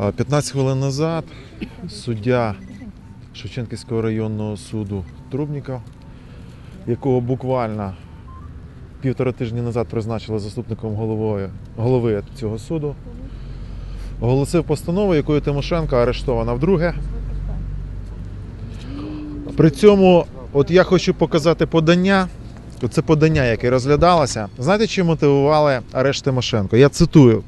А 15 хвилин назад суддя Шевченківського районного суду Трубніков, якого буквально півтора тижні назад призначили заступником головою, голови цього суду, оголосив постанову, якою Тимошенко арештована вдруге. При цьому, от я хочу показати подання. Це подання, яке розглядалося. Знаєте, чим мотивували арешт Тимошенко? Я цитую: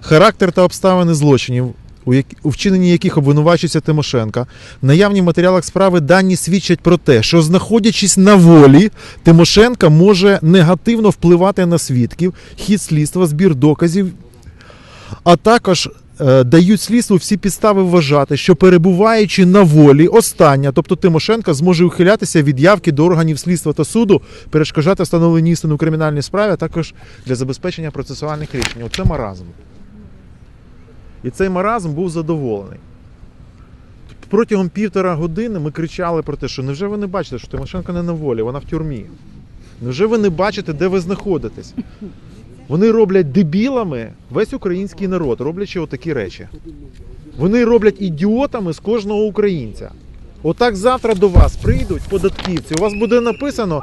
характер та обставини злочинів, у, вчиненні яких обвинувачується Тимошенка, в наявні матеріалах справи дані свідчать про те, що знаходячись на волі, Тимошенка може негативно впливати на свідків, хід слідства, збір доказів, а також е, дають слідству всі підстави вважати, що перебуваючи на волі, остання, тобто Тимошенка, зможе ухилятися від явки до органів слідства та суду, перешкоджати встановленні істину у кримінальній справі, а також для забезпечення процесуальних рішень. Оце маразм. І цей маразм був задоволений. Протягом півтора години ми кричали про те, що невже ви не бачите, що Тимошенко не на волі, вона в тюрмі. Невже ви не бачите, де ви знаходитесь? Вони роблять дебілами весь український народ, роблячи отакі речі. Вони роблять ідіотами з кожного українця. Отак завтра до вас прийдуть податківці. У вас буде написано,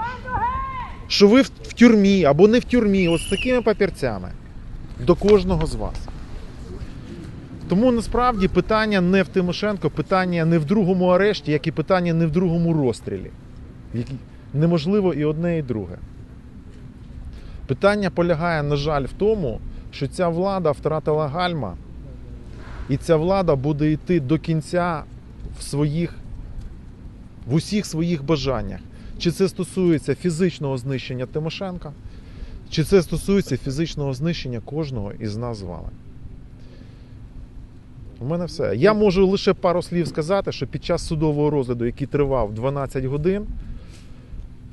що ви в тюрмі або не в тюрмі, от з такими папірцями. До кожного з вас. Тому насправді питання не в Тимошенко, питання не в другому арешті, як і питання не в другому розстрілі. Неможливо і одне, і друге. Питання полягає, на жаль, в тому, що ця влада втратила гальма, і ця влада буде йти до кінця в своїх, в усіх своїх бажаннях. Чи це стосується фізичного знищення Тимошенка, чи це стосується фізичного знищення кожного із нас з вами. У мене все. Я можу лише пару слів сказати, що під час судового розгляду, який тривав 12 годин,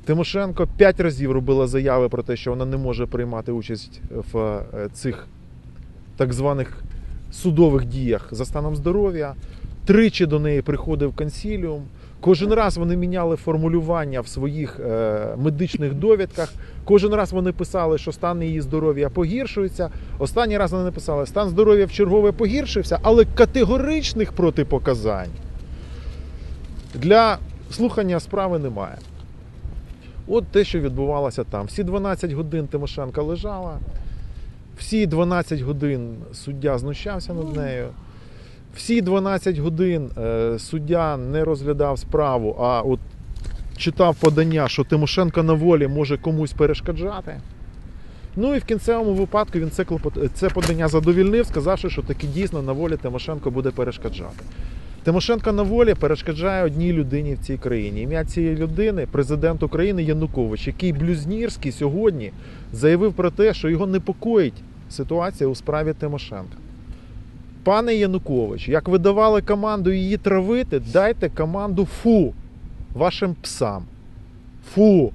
Тимошенко 5 разів робила заяви про те, що вона не може приймати участь в е, цих так званих судових діях за станом здоров'я. Тричі до неї приходив консіліум. Кожен раз вони міняли формулювання в своїх е, медичних довідках. Кожен раз вони писали, що стан її здоров'я погіршується. Останній раз вони написали, що стан здоров'я в чергове погіршився, але категоричних протипоказань для слухання справи немає. От те, що відбувалося там. Всі 12 годин Тимошенка лежала, всі 12 годин суддя знущався над нею. Всі 12 годин е, суддя не розглядав справу, а от читав подання, що Тимошенко на волі може комусь перешкоджати. Ну і в кінцевому випадку він це, це подання задовільнив, сказавши, що таки дійсно на волі Тимошенко буде перешкоджати. Тимошенко на волі перешкоджає одній людині в цій країні. Ім'я цієї людини президент України Янукович, який Блюзнірський сьогодні заявив про те, що його непокоїть ситуація у справі Тимошенка. Пане Янукович, як ви давали команду її травити, дайте команду фу вашим псам. Фу.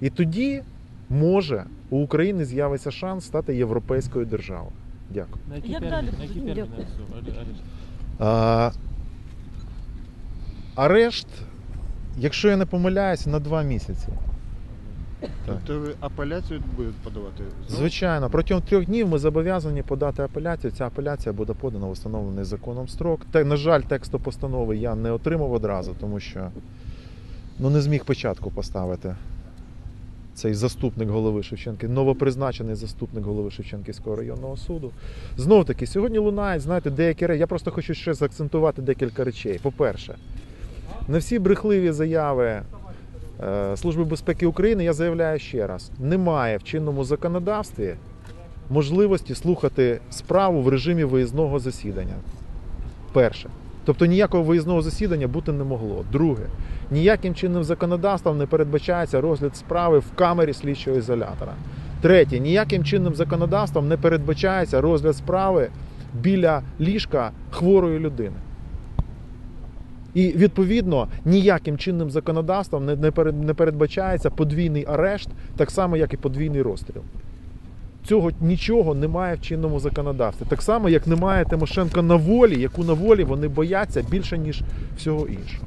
І тоді може у України з'явиться шанс стати європейською державою. Дякую. На які Як терміни? На які терміни Дякую. цього аре- арешту? А, арешт, якщо я не помиляюся, на два місяці. Тобто ви апеляцію будете подавати? Звичайно, протягом трьох днів ми зобов'язані подати апеляцію. Ця апеляція буде подана в встановлений законом строк. Те, на жаль, тексту постанови я не отримав одразу, тому що ну, не зміг початку поставити цей заступник голови Шевченки, новопризначений заступник голови Шевченківського районного суду. Знов таки, сьогодні лунають, знаєте, деякі речі. Я просто хочу ще заакцентувати декілька речей. По-перше, не всі брехливі заяви Служби безпеки України я заявляю ще раз: немає в чинному законодавстві можливості слухати справу в режимі виїзного засідання. Перше. Тобто ніякого виїзного засідання бути не могло. Друге, ніяким чинним законодавством не передбачається розгляд справи в камері слідчого ізолятора. Третє, ніяким чинним законодавством не передбачається розгляд справи біля ліжка хворої людини. І відповідно ніяким чинним законодавством не, не, перед, не передбачається подвійний арешт, так само, як і подвійний розстріл. Цього нічого немає в чинному законодавстві. Так само, як немає Тимошенко на волі, яку на волі вони бояться більше, ніж всього іншого.